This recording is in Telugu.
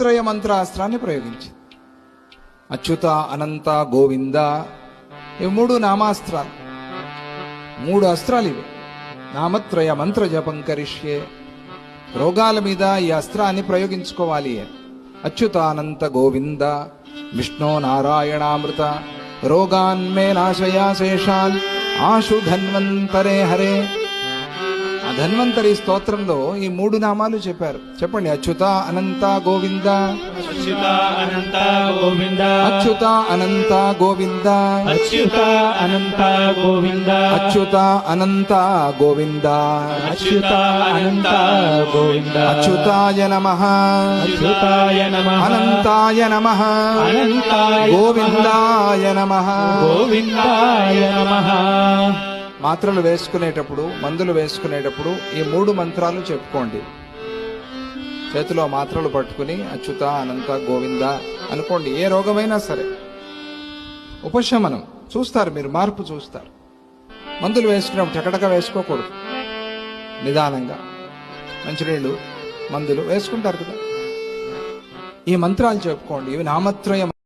త్రయ మంత్రాస్త్రాన్ని ప్రయోగించింది. అచ్యుత అనంత గోవింద ఇవి మూడు నామాస్త్రాలు. మూడు అస్త్రాలు ఇవి. నామత్రయ మంత్ర జపం కరిష్యే. రోగాల మీద ఈ అస్త్రాన్ని ప్రయోగించుకోవాలి అచ్యుత అనంత గోవింద విష్ణు నారాయణామృత రోగాన్మే నాశయా శేషాన్ ఆశు ధన్వంతరే హరే. ధన్వంతరి స్తోత్రంలో ఈ మూడు నామాలు చెప్పారు. చెప్పండి అచ్యుత అనంత గోవింద. అచ్యుత అనంత గోవింద. అచ్యుత అనంత గోవింద. అచ్యుత అనంత గోవింద. అచ్యుత అనంత గోవింద. అచ్యుత అనంత గోవింద. అచ్యుతాయ నమ. అచ్యుతాయ నమ. అనంతాయ నమ. అనంతాయ గోవిందాయ నమ. గోవిందాయ నమ. మాత్రలు వేసుకునేటప్పుడు మందులు వేసుకునేటప్పుడు ఈ మూడు మంత్రాలు చెప్పుకోండి. చేతిలో మాత్రలు పట్టుకుని అచ్యుత అనంత గోవింద అనుకోండి ఏ రోగమైనా సరే. ఉపశమనం చూస్తారు మీరు మార్పు చూస్తారు. మందులు వేసుకున్నప్పుడు టకటక వేసుకోకూడదు. నిదానంగా. మంచినీళ్ళు మందులు వేసుకుంటారు కదా. ఈ మంత్రాలు చెప్పుకోండి ఇవి నామత్రయం